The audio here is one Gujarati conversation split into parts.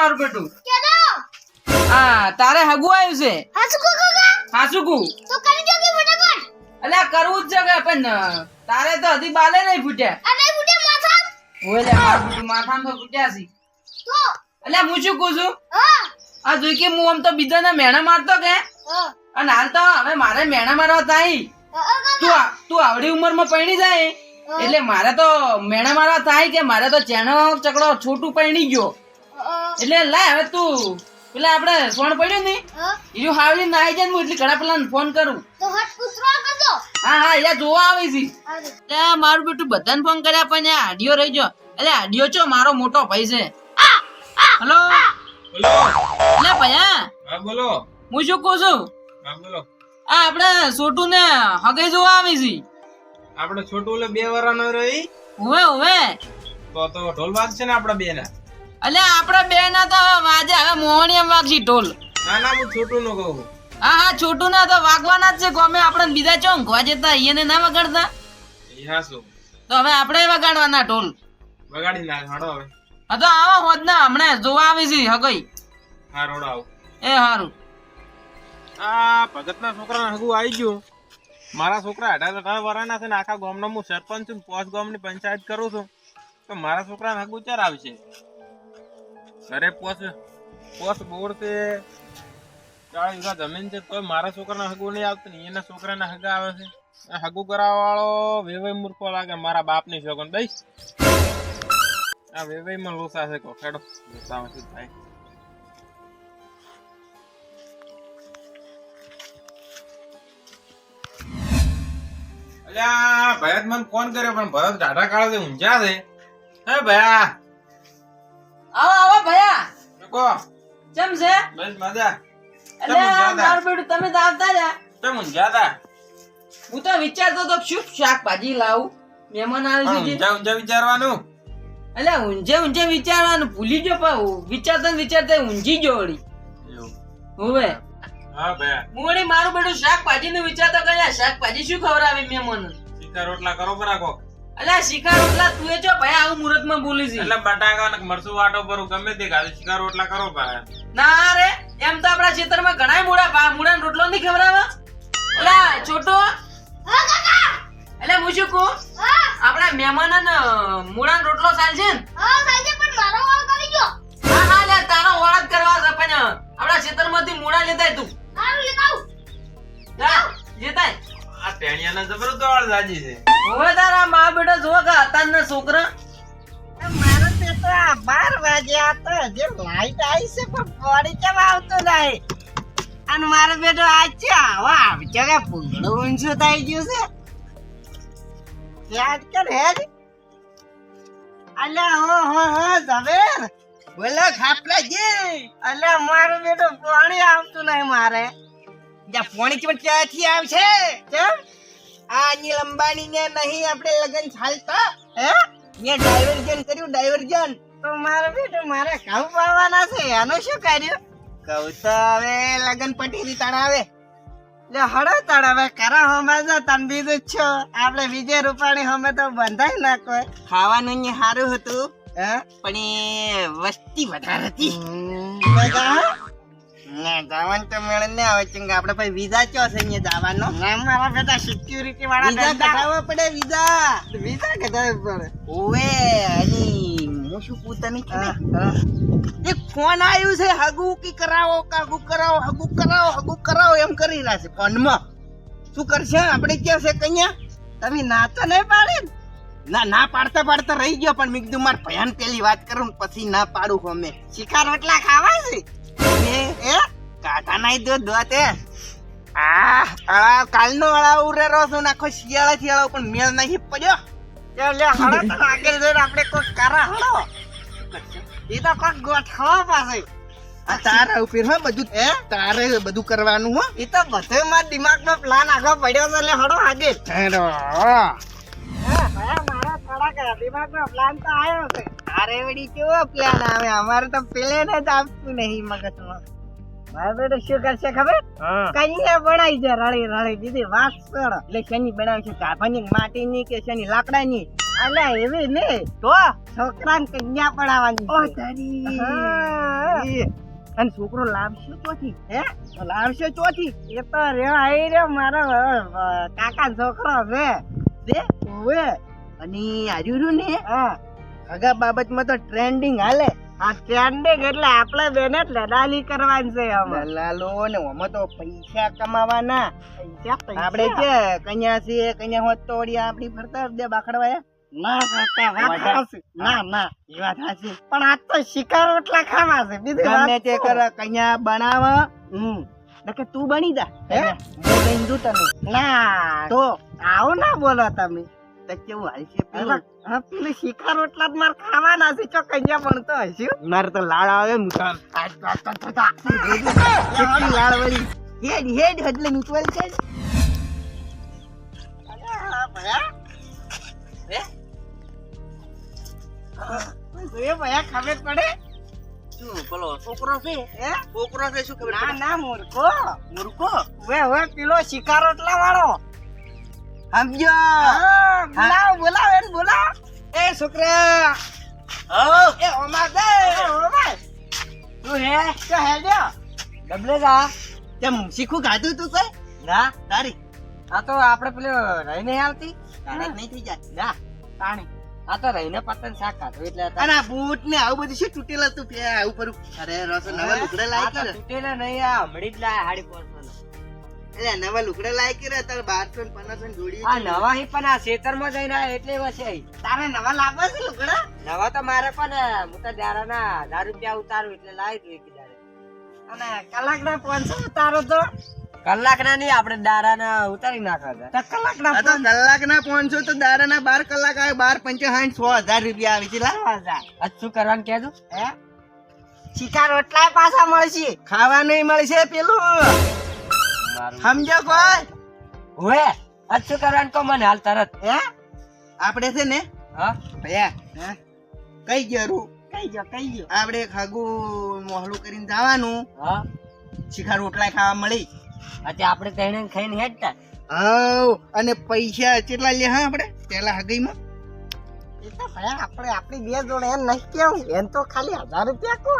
મારું બેટું હા તારે હગુ આવ્યું છે? હાસુ કાકા? હાસુકુ? તો કરી દો કે ફટાફટ. અલ્યા કરવું જ છે પણ તારે તો હજી બાલે નહીં ફૂટ્યા. માથા માથામાં? તો ફૂટ્યા છે. તો? હું શું કહું છું? હા. આ જોઈ કે હું આમ તો બીજાને મેણા મારતો કે? અને હાલ તો હવે મારે મેણા મારવા થાય. તું તું આવડી ઉંમરમાં પૈણી જાય. એટલે મારે તો મેણા મારવા થાય કે મારે તો ચેણો ચકડો છોટું પૈણી ગયો. એટલે લાય હવે તું. પેલા આપણે સોણ પડ્યું ને એ હાવલી નાઈ જાય હું એટલે ઘણા પેલા ફોન કરું. તો હટ કૂતરો કરજો હા હા યા જોવા આવી છે. એટલે મારું બેટું બધાને ફોન કર્યા પણ આ આડિયો રહી ગયો. એટલે આડિયો છો મારો મોટો ભાઈ છે. હલો બોલો. એટલે ભયા. હા બોલો. હું શું કહું છું? હા બોલો. આ આપણે સોટું ને હગાઈ જોવા આવી છે. આપણે છોટું એટલે બે વાળાનો રહી. હોવે હોવે. તો તો ઢોલ વાગશે ને આપડા બે ના આપણા બે ના તો વાજે હવે મોહણી એમ વાગશી ઢોલ. ના ના હું છોટું નો કહું. હા હા છોટું ના તો વાગવાના જ છે ગમે આપણે બીજા ચોંક વાજે તા એને ના વગાડતા? હા શું? તો હવે આપણે વગાડવાના ઢોલ. વગાડી ના હાડો હવે. હા તો આવો હોત ના હમણાં જોવા આવી છે હગઈ. હા રોડ આવ. એ હારું. આ ભગતના છોકરાને છોકરા હગું આવી ગયું. મારા છોકરા અઢાર અઢાર વર્ષના છે ને આખા ગામનો હું સરપંચ છું પોસ્ટ ગામની પંચાયત કરું છું. તો મારા છોકરા હગું ચાર આવશે? ઘરે પોસ પોસ બોર છે ચાર વીઘા જમીન છે, તોય મારા છોકરાના હગુ નહીં આવતું નહીં એના છોકરાના હગા આવે છે. આ હગું કરાવવા વાળો વેવાઈ મૂર્ખો લાગે, મારા બાપની છોકરો દઈશ આ વેવાઈમાં લોસા છે કોખેડો લોસામાં શું થાય ભરત મને ફોન કર્યો, પણ ભરત ટાટા કાળે ઊંઝા છે. હે ભયા. આવો આવો ભયા. કો. કેમ છે? બસ મજા. એટલે મારું બેટું તમે તો આવતા જા. કેમ ઊંઝા તા હું તો વિચારતો તો શું શાકભાજી લાવું મહેમાન આવે છે ઊંઝા ઊંઝા વિચારવાનું? એટલે ઊંઝે ઊંઝે વિચારવાનું ભૂલી જો પણ વિચારતા વિચારતા ઊંઝી જો વળી. હવે. હા ભયા. હું વળી મારું બેડું શાકભાજી નું વિચારતો કર્યા શાકભાજી શું ખવડાવે મહેમાન રોટલા કરો બરા કો અલ્યા શિકાર રોટલા તું એ છો ભાઈ આવું મુહૂર્તમાં બોલી છે એટલે બટાકા ને મરસું વાટો પર ગમે તે ગાડી શિકાર રોટલા કરો ભાઈ. ના રે એમ તો આપણા ખેતરમાં ઘણા મૂળા ભા મૂળા રોટલો નહીં ખવડાવા અલા છોટો. એટલે હું શું કહું? હા આપણા રોટલો ચાલશે ને? હા સાહેબ પણ મારો વાળ કરી દો. હા હા લે તારો ઓળખ કરવા છે પણ આપણા ખેતરમાંથી મૂળા લેતાય તું. લેતાય. આ ટેણિયાના જબરો દોડ જાજી છે. હવે તારા મા બેટા જો કે અતારના છોકરા. મારો બેટો આ બાર વાગ્યા તો જે લાઈટ આવી છે પણ બોડી કેમ આવતો નહીં? અને મારો બેટો આજ છે આવા આવજો કે પૂંગળું ઊંચું થઈ ગયું છે. યાદ કર હેડ અલ્યા હો હો હો ઝવેર. બોલો ખાપલાજી અલ્યા મારો બેટો પાણી આવતું નહીં મારે. જા પાણી પણ ક્યાંથી આવશે? કેમ? આ અનિલ અંબાણી ને નહીં આપણે લગન ચાલતા? હે? ને ડાયવર્જન કર્યું ડાયવર્જન તો મારે બેટો મારે કાઉ પાવાના છે. એનું શું કર્યું? કહું તો હવે લગન પટી તણાવે લે હળો તણાવે કરા હમે જા તન બીજું છો. આપણે વિજય રૂપાણી હમે તો બંધાય ના કોઈ. ખાવાનું ને સારું હતું હે? પણ એ વસ્તી વધારે હતી. ના જવાનું તો મેળ ને આવે ચંગા આપણે પછી વિઝા ચો છે અહીંયા જવાનો? ના મારા બેટા સિક્યુરિટી વાળા વિઝા કઢાવવા પડે વિઝા. વિઝા કઢાવવા પડે. ઓવે અની હું શું પૂછતા નહીં? એક ફોન આવ્યું છે હગુ કી કરાવો કાગુ કરાવો હગુ કરાવો હગુ કરાવો એમ કરી રહ્યા છે ફોનમાં. શું કરશે? આપણે ક્યાં છે કન્યા તમે ના તો નહીં પાડે ને? ના પાડતા પાડતા રહી ગયો પણ મેં કીધું મારે ભયાન પેલી વાત કરું પછી ના પાડું અમે. શિકાર રોટલા ખાવા છે? કાઢા નાઈ દો દો તે આ આ કાલનો અળા ઉરેરો છું નાખો શિયાળા શિયાળો પણ મેળ નહીં પડ્યો. લે લે હળો તો આગળ જઈને આપણે કોઈ કારા હળો. એ તો કોક ગોઠવા પાસે આ તારા ઉપર હો બધું એ તારે બધું કરવાનું હો. એ તો બધે મારા દિમાગનો પ્લાન આગળ પડ્યો છે એટલે હળો આગળ હેડો. મારા થોડાક દિમાગનો પ્લાન તો આવ્યો છે. અરે વડી કેવો પ્લાન આવે? અમારે તો પેલે ને જ આવતું નહીં મગજમાં. મારા બેટો શું કરશે ખબર? કન્યા બનાવી છે રળી રળી દીધી વાત સળ એટલે શેની બનાવી છે? કાભાની માટીની કે શેની? લાકડાની? અલે એવી ને તો છોકરાને કન્યા પડાવવાની ઓ તારી અને છોકરો લાવશે ચોથી? હે? લાવશે ચોથી. એ તો રે આઈ રે મારો કાકા છોકરો છે દે ઓવે. અને હાર્યું ને? હા. હગા બાબતમાં તો ટ્રેન્ડિંગ હાલે. આ ટ્રેન્ડિંગ એટલે આપણે બેને દલાલી કરવાની છે અમે દલાલો ને આમાં તો પૈસા કમાવાના. પૈસા આપણે છે કન્યા છે કન્યા હોત તો વળી આપડી ફરતા બે બાખડવાયા ના કાકા વાત હાચી. ના ના એ વાત હાચી. પણ આ તો શિકાર રોટલા ખાવા છે. બીજું ગમે તે કરે કન્યા બનાવ હમ. તું બની જા. હે? લઈને તને. ના. તો આવો ના બોલો તમે. તો કેવું હાલશે પેલો હા શિકાર રોટલા જ માર ખાવાના છે ચો કન્યા ભણતો હશે મારે તો લાળ આવે વાત તો કેટલી લાળ વળી હેડ હેડ એટલે મીટવેલ છે હે ભયા ખબર પડે શું પેલો છોકરો છે હે છોકરો છે શું ખબર ના ના મૂર્ખો મૂર્ખો વે હવે પેલો શિકાર રોટલા વાળો સમજો બોલાવ બોલાવ એને બોલાવ. એ છોકરા. હો એ ઓમા દે ઓમા. તું હે? તો હે દે ડબલે જા. તેમ શીખું ખાધું તું કોઈ? ના તારી. આ તો આપણે પેલો રહીને આવતી. તારે નહીં થઈ જાય. ના તાણી. આ તો રહીને પતંગ શાક ખાધું એટલે અને આ બૂટ ને આવું બધું શું તૂટેલા તું પે ઉપર પર અરે રસ નવા લાયક રે તૂટેલા નહીં આ હમણી જ લાય હાડી પોરવાનો એટલે નવા લુકડા લાયક રે તાર 1200 ને 1500 જોડી આ નવા હી પણ આ ખેતરમાં જઈને આયા એટલે વસે તારે નવા લાવવા છે લુકડા નવા તો મારે પણ હું તો દારાના 1000 રૂપિયા ઉતારું એટલે લાવી દઉં અને કલાકના 500 ઉતારો તો? કલાકના નહીં આપણે દારાના ઉતારી નાખવા કલાકના તો કલાકના 500 તો દારાના 12 કલાક આવે 12 પંચાવન 6000 રૂપિયા આવે છે. લાવવા આજ શું કરવાનું કહેજો? હે? શિકાર રોટલા પાછા મળશે. ખાવાનું મળશે પેલું. સમજો કોઈ? ઓએ આજ શું કરવાનું કો મને હાલ તરત. હે? આપણે છે ને હા? ભૈયા કઈ ગયું કઈ ગયો કઈ ગયો? આપણે ખાગું મોહલું કરીને જવાનું. હા? શિખર રોટલા ખાવા મળી. અત્યારે આપણે તેણે ખાઈને હેડતા. હાઉ અને પૈસા કેટલા લે હા આપણે? પેલા હગઈમાં એ તો ભાઈ આપણે આપણી બે જોડે એમ નહીં કેવું એમ તો ખાલી હજાર રૂપિયા કો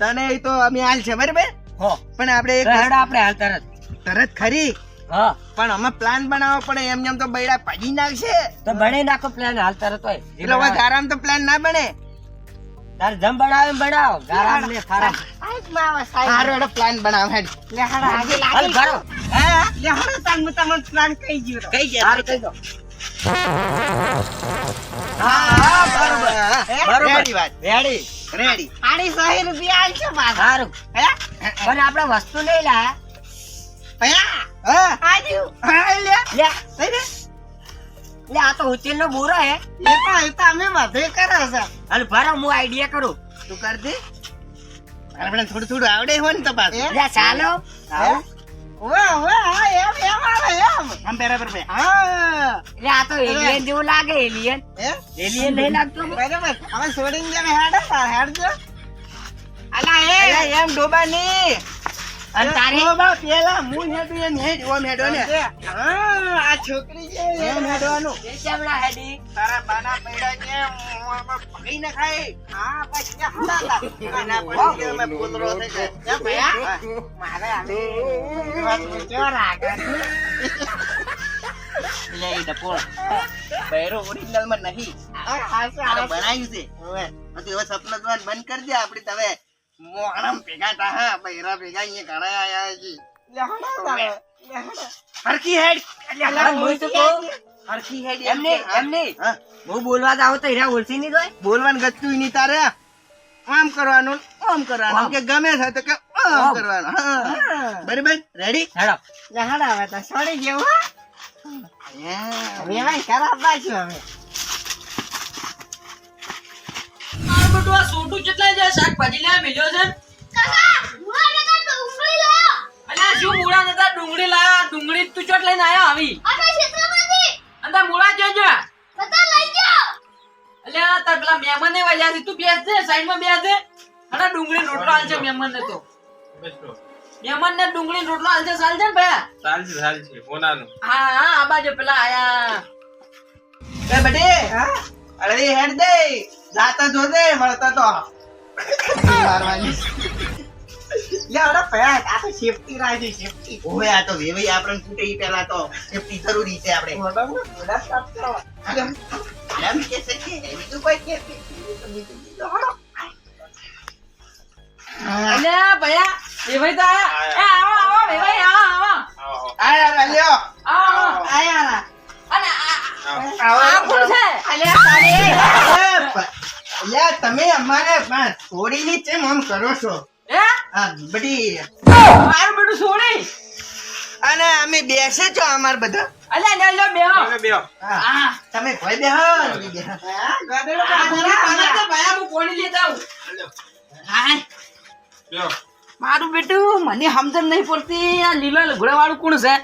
તને એ તો અમે હાલ છે બરાબર? હો પણ આપણે એક આપણે હાલ તરત તરત ખરી? હા. પણ અમે પ્લાન બનાવવો પડે એમ એમ તો બૈડા પાડી નાખશે. તો બને નાખો પ્લાન હાલ તરત હોય એટલે હવે ગારામ તો પ્લાન ના બને. તારે જમ બનાવે બનાવો. ગારામ ને હારો એનો પ્લાન બનાવ હેડ. લે હાડા આગે લાગી. ભરો હે? લે હાડા તાન મુ પ્લાન કહી ગયો કહી ગયા? હારું કહી દો હા બરોબર. બરોબર. વાત. રેડી. રેડી. આડી 100 રૂપિયા આલશે પાછા. હારું હે? પણ આપણે વસ્તુ નહીં લાયા ભયા હા? આજુ હા લે. લે. લઈ લે. આ તો હોટેલ નો બોરો હે. એ તો એ તો અમે બધે કરે છે. હાલ ભરો હું આઈડિયા કરું. તું કર દે આપણે થોડું થોડું આવડે હોય ને તો પાસ ચાલો. આવે આમ બરાબર બે હા. લે આ તો એલિયન જેવું લાગે એલિયન એલિયન નહીં લાગતો બરાબર. હવે છોડીને હેડ હેડ જો. અલા એ. એમ ડોબા ની અને તારે ડોબા પેલા હું હેડું એમ હેડ ઓમ હેડો ને. હા આ છોકરી છે એમ હેડવાનું. એ કેમલા હેડી? તારા બાના પૈડા કે પકડી ન ખાય હા બસ કે હડા ના પડી કે મે પુતરો થઈ જાય એ ભયા? મારે આને વાત પૂછો રાગ લે ઈ ડપોળ બૈરો ઓરિજિનલમાં નહીં. આ બનાવ્યું છે. હવે. હવે સપના જોવાનું બંધ કરી દે આપણે તમે મોહણમ ભેગા તા હા બૈરા ભેગા અહીંયા ઘણા આયા છે હરખી હેડ. હરખી હેડ એમને એમને. હું. બોલવા જાવ તો હીરા ઓળસી નહીં જોય? બોલવાનું ગતું નહીં તારે. આમ કરવાનું આમ કરવાનું. કે ગમે છે તો કે આમ કરવાનું. બરાબર? રેડી હેડો. હેડો હવે તો છોડી જેવું હવે ભાઈ ખરાબ બાજુ હવે. આ આ સોટું કેટલા છે શાકભાજી લેવા મેલ્યો છે? કાકા મુળા નતા ડુંગળી અલ્યા શું મૂળા નતા? ડુંગળી લાયા. ડુંગળી તું ચોટ લઈને આયો આવી. આપણે ક્ષેત્રમાંથી અને તાર મૂળા જોજો બધા લઈ જાઓ અલ્યા તાર પેલા મહેમાન ને વાજ્યા છે. તું બેસ દે સાઈડમાં બેસ દે. અને ડુંગળી રોટલો આલજે મહેમાન ને તો. મહેમાન ને ડુંગળી રોટલો ને ભયા ચાલશે ચાલશે હોનાનું હા હા આ બાજુ પેલા આયા. એ બટી અરે હેડ દે. જાતા જો દે મળતા તો. મારવાની. લે અરે પયા આ તો સેફટી રાખી સેફટી ઓવે આ તો વેવાઈ આપણે છૂટે ઈ પેલા તો. સેફટી જરૂરી છે આપણે. એમ કે છે કે? બીજું કોઈ કે અલ્યા ભયા વેવાઈ તો આયા. એ આવો આવો વેવાઈ આવો આવો. આવો, આયા રા લ્યો. આવો આવો. આયા. અને આ આવો. આ કોણ છે અલ્યા તમે અમારે છોડીની ચેમ આમ કરો છો. બધી મારું બેટું છોડી અને અમે બેસે છો અમાર બધા. અલ્યા ને લો બેહો. બેહો. હા. તમે ભાઈ બેહો તો ભયા હું કોણી બેહો. મારું બેટું મને સમજણ નહીં પડતી. આ લીલા લગડા વાળું કોણ છે?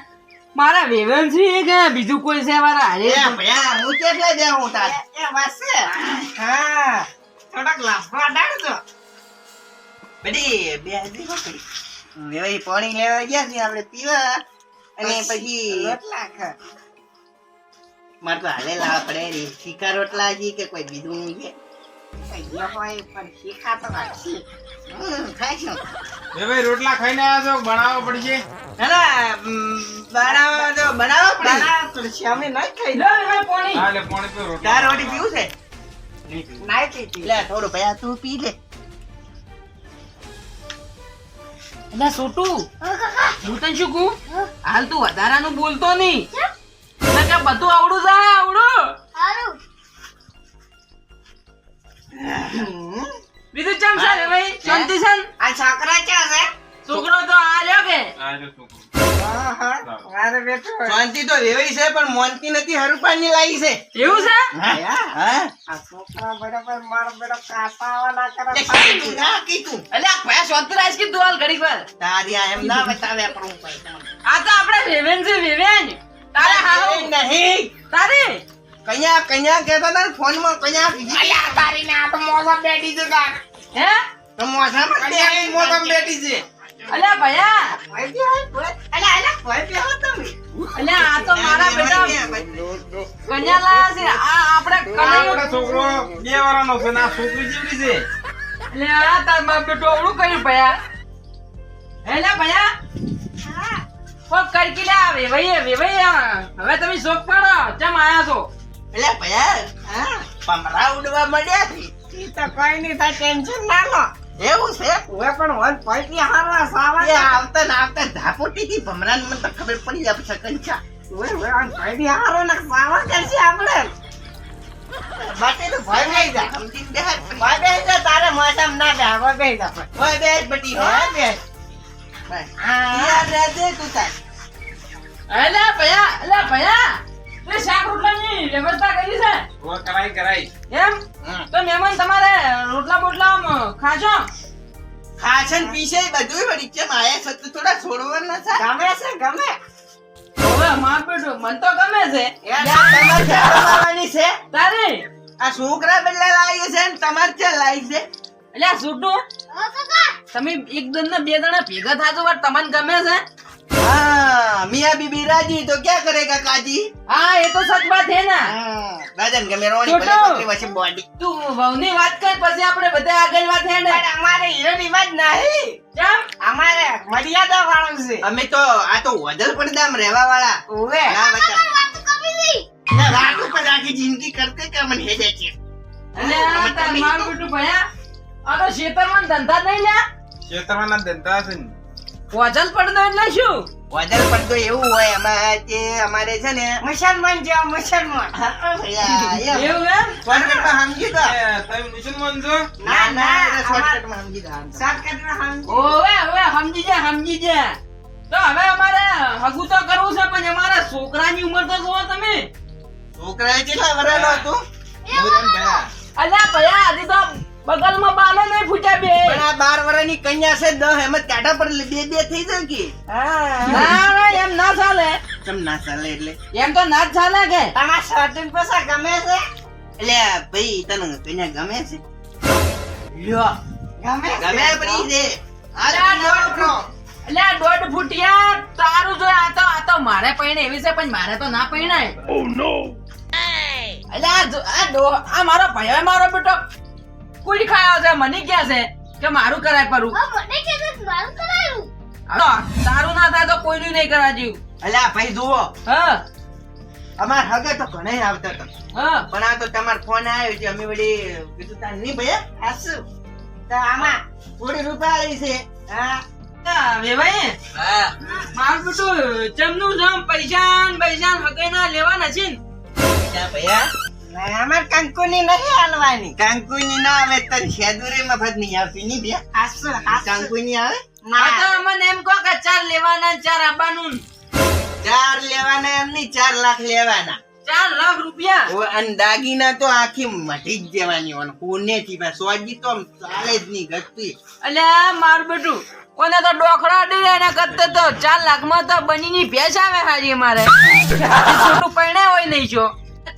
મારા વેવન છે કે બીજું કોઈ છે મારા હારે? ભયા હું કેટલે બેહું તાર? એ વાસે હા થોડાક લાફવા ડાળજો બડી બે હજી પકડી હવે પાણી લેવા ગયા છે આપણે પીવા. અને પછી રોટલા ખા. મારે તો હાલે લાવવા પડે રે શીખા રોટલા કે કોઈ બીજું નહીં ખાઈશું એ ભાઈ રોટલા ખાઈને આવ્યા છો? બનાવવા પડશે? ના બનાવવા તો બનાવવા પડશે અમે નહીં ખાઈ લો વેવાઈ પોણી હા એટલે પાણી પીવો, રોટલા. રોટી પીવું છે લે થોડું ભયા તું પી લે એટલે છોટું હું. તને શું કહું હાલ તું વધારાનું બોલતો નહીં બધું આવડું જાય આવડું સારું બીજું ચમ છે ભાઈ? શાંતિ છે આ છોકરા છે છે? છોકરો તો આ રહ્યો કે. આ જો છોકરો. શાંતિ તો એવી છે પણ મોનતી નથી હરુપાની લાવી છે. એવું છે? હા? કીધું ના કીધું. એટલે આ શાંતિ હાલ ઘડીક વાર. તારી આ એમ ના બતાવે પણ હું પૈસા આ તો આપણે વેવેન છે વેવેન. તારે હારું. નહીં. તારે? કન્યા કન્યા કહેતા હતા ફોનમાં કન્યા હે તો મોઢામાં બેહી મોસમ બેઠી છે. અલ્યા ભયા. અલ્યા આ તો મારા બેટા કન્યા લાયા છે. આ આપણે કનૈયો છોકરો બે વાળાનો છે ના આ છોકરી જેવડી છે. એટલે આ તાર બાપ બેટો અવળું કર્યું ભયા. હેલા ભયા. કોક કરકી લે આવે ભાઈ વેવાઈ હવે તમે શોખ પાડો ચમ આયા છો? એટલે ભયા હા પમરા ઉડવા મળ્યા છે. એવું છે? એ આવતા ને આવતા ધાપોટીથી ભમરાને મને તો ખબર પડી જાય પછી કંચા બાકી તો ભય નહીં જા. સમજીને બેહાર જા ભય બેસ બટી હો. બેસ. બસ. યાદ રહેજે તું તાર. અલે ભયા અલે ભયા. તે શાક રોટલાની વ્યવસ્થા કરી છે? હવે કરાઈ કરાઈ. એમ? તો મહેમાન તમારે રોટલા બોટલા ખાજો. ખાશે પીશે બધું વળી કેમ આયા છે? તો થોડા છોડવાના છે. હવે માર બેટો મન તો ગમે છે. તમારે ક્યાં છે? તારે? આ છોકરા બદલા લાવી છે ને તમારે ક્યાં લાવી છે? એટલે આ છોટું તમે એક દન ને બે દણા ભેગા થાજો તમને ગમે છે? हाँ मियाँ बीबी राजी तो क्या करेगा काजी હા એ તો સચ વાત હે ને हाँ, राजन के मेरे वाली छोटू। भले पतली वैसे बॉडी તું વહુની વાત કર પછી આપણે બધા આગળ વાત હે ને हमारे हीरो रिवाज नहीं કેમ हमारे मर्यादा वालों से हमें तो आ तो वजल પડદામ રહેવા વાળા ઓવે ના બતા વાત કમી હતી ના રાત ઉપર આખી જિંદગી કરતે કે મને હે જાય છે અને આ તાર માર બેટું ભયા આ તો ખેતરમાં ધંધા નહીં લ્યા ખેતરમાંના ધંધા છે ને. વજલ પડદો એટલે શું? વજન પડતો એવું હોય અમારે જે અમારે છે ને મુસલમાન છે મુસલમાન. એવું એમ? શોર્ટકટમાં સમજી તો એ, તમે મુસલમાન છો? ના ના શોર્ટકટમાં સમજી તો ઓવે ઓવે સમજી જા સમજી જા. તો હવે અમારે હગું તો કરવું છે પણ અમારા છોકરાની ઉંમર તો જુઓ તમે. છોકરા કેટલા વરાનો હતું. અલ્યા ભયા હજી તો બગલમાં બાલે નહીં ફૂટ્યા બે. પણ આ બાર વર્ષની કન્યા છે દહ એમ જ કાઢા પર બે બે થઈ જાય કે? હા ના એમ ના ચાલે. કેમ ના ચાલે એટલે? એમ તો ના જ ચાલે કે. એટલે ભાઈ તને કન્યા ગમે છે? લ્યો. ગમે ગમે પડી છે. અલ્યા આ દોઢ ફૂટિયા તારું જો આ તો આ તો મારે પૈણે એવી છે પણ મારે તો ના પૈણાય. એટલે આ આ મારો ભાઈ મારો બેટો. કુલ ખાયો છે મને ક્યાં છે? કે મારું કરાય પરું? મને કે મારું કરાયું? તારું ના થાય તો કોઈનું નહીં કરવા જેવું. અલ્યા ભાઈ જુઓ. હા. અમાર હગે તો ઘણે આવતા હતા. પણ આ તો તમાર ફોન આવ્યો છે અમે વળી કીધું તાર નહીં ભાઈ આસુ તો આમાં થોડી રૂપિયા આવી છે. હા. મારું બેટું ચમનું જમ પૈસા ને પૈસા હગે ના લેવાના છે ને. ભૈયા અમાર કંકુની નહીં હાલવાની. કંકુની ના આવે તો શેદુરી મફત નહીં આવતી નહીં બે કંકુની આવે? ના. તો અમને એમ કહો કે ચાર લેવાના ચાર આપવાનું ચાર લેવાના એમ નહીં ચાર લાખ લેવાના. ચાર લાખ રૂપિયા? અને દાગીના તો આખી મટી જ જવાની હોય કોને થી ભાઈ સોજી તો ચાલે જ નહીં ઘટતી અલ્યા મારું બેટું કોને તો ડોખરા અડી એના કરતે તો ચાર લાખમાં તો બનીની ભેંસ આવે હારી અમારે. છોટું પૈણે હોય નહીં છો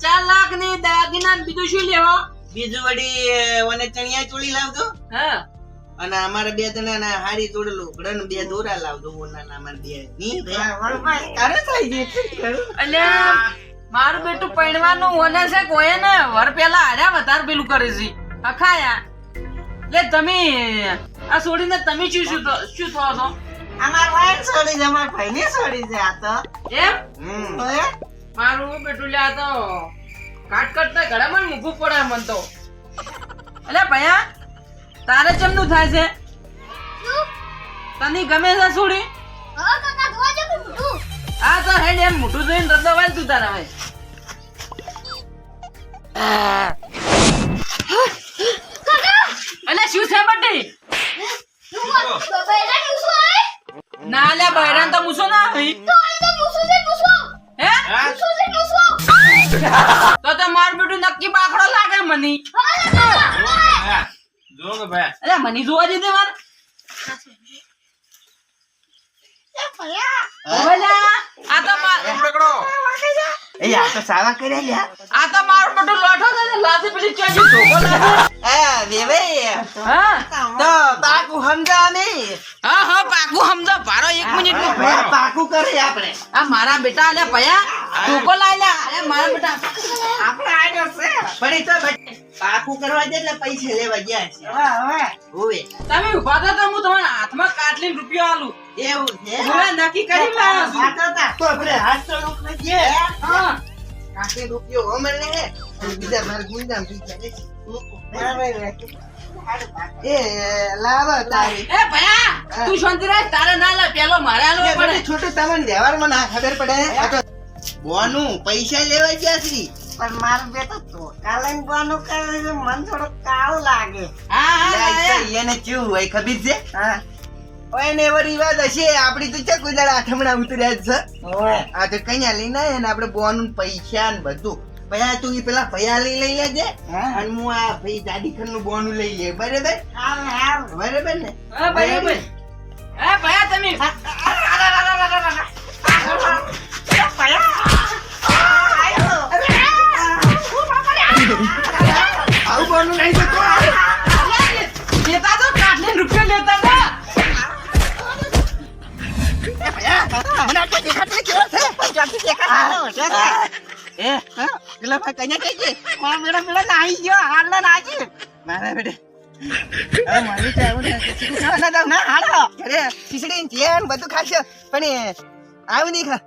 ચાર લાખની દાગીના બીજું શું લેવા? બીજું વળી મને ચણિયા ચોળી લાવજો. હા. અને અમારે બે જણા ના હારી જોડે લોકડા ને બે દોરા લાવજો ઓના ના અમારે બે. ની તારે થઈ ગયું અલ્યા મારું બેટું પૈણવાનું ઓને છે કોઈ ને વર પેલા હાર્યા વધારે પેલું કરે છે. અખાયા. લે તમે આ છોડીને તમે શું શું શું થો છો? અમાર વાઈન છોડી છે અમાર ભાઈ ની છોડી છે આ તો. એમ? હમ. મારું બેટું લ્યા તો. કાટ કરતા ઘડામાં મૂકવું પડે મન તો. અલ્યા ભયા તારે ચમનું થાય છે? તની ગમે છે છોડી? આ તો હેડ એમ મોટું જોઈને રદ્દ વાલ તું તારા ભાઈ. અલ્યા શું છે બટી? ના અલ્યા બહેરાન તો મૂછો ના હોય તો મૂછું છે મૂછું. હે મૂછું છે મૂછું. તો તો માર બેટું નક્કી બાકડો લાગે મને હવે તો કાકા, હવે. હા, જો કે ભાઈ અલ્યા મને જોવા દે તે વાર એ ભૈયા. હવે લ્યા, આ તો માર એ આ તો સાવા કર્યા લ્યા આ તો મારું બેટું લોઠો છે ને લાથી પેલી ચોજી ધોકો લાગે આ વેવે હા તો પાકું સમજા નહીં હા હા પાકું સમજો ભારો એક મિનિટનું ભાઈ, પાકું કરે આપણે. આ મારા બેટા અલ્યા ભયા. ધોકો લાય અરે મારા બેટા. આપણે આવ્યો છે. પણ તો પાકું કરવા દે એટલે પૈસા લેવા ગયા છે. હવે હવે. તમે ઊભા થા તો હું તમારા હાથમાં કાટલીન રૂપિયો આલું. એવું છે? હવે નક્કી કરી લાવ્યો છું. વાતો તા. તો આપણે હાથ તો રોકને દે. હા? કાકી રૂપિયો અમર ને હે. અને બીજા મારા ગુંજામ બીજા દે. એ લાવો તારી. એ ભયા તું શાંતિ રાખ તારે ના લે પેલો મારે આલવો એ પડે. છોટું તમને વ્યવહારમાં ના ખબર પડે. આ તો બોનું પૈસા લેવા ગયા છે પણ મારો બેટો તો કાલે બોનું કરે છે મન થોડો કાળું લાગે. હા હા એને કેવું હોય ખબર છે? હા. ઓય ને એવો રિવાજ હશે આપડી તો ચા કોઈ દાડા આઠમણા ઉતર્યા જ છે. આ તો કઈ લઈને આયા ને આપણે બોનું પૈસા ને બધું. પૈસા તું ઈ પેલા પૈયા લઈ લઈ લેજે હા. અને હું આ ભાઈ દાદી ખરનું બોનું લઈ લે બરાબર બરાબર ને બરાબર એ ભયા તમે આવું બોનું નહીં થતું લેતા તો રૂપિયો લેતા હતા એ એટલે ભાઈ કઈ નાઈ ગયો હાલ ના નાજી મારા બેડે મારી ચાવું ના ના ના હાલો બધું ખાશે પણ આવું નહીં ખા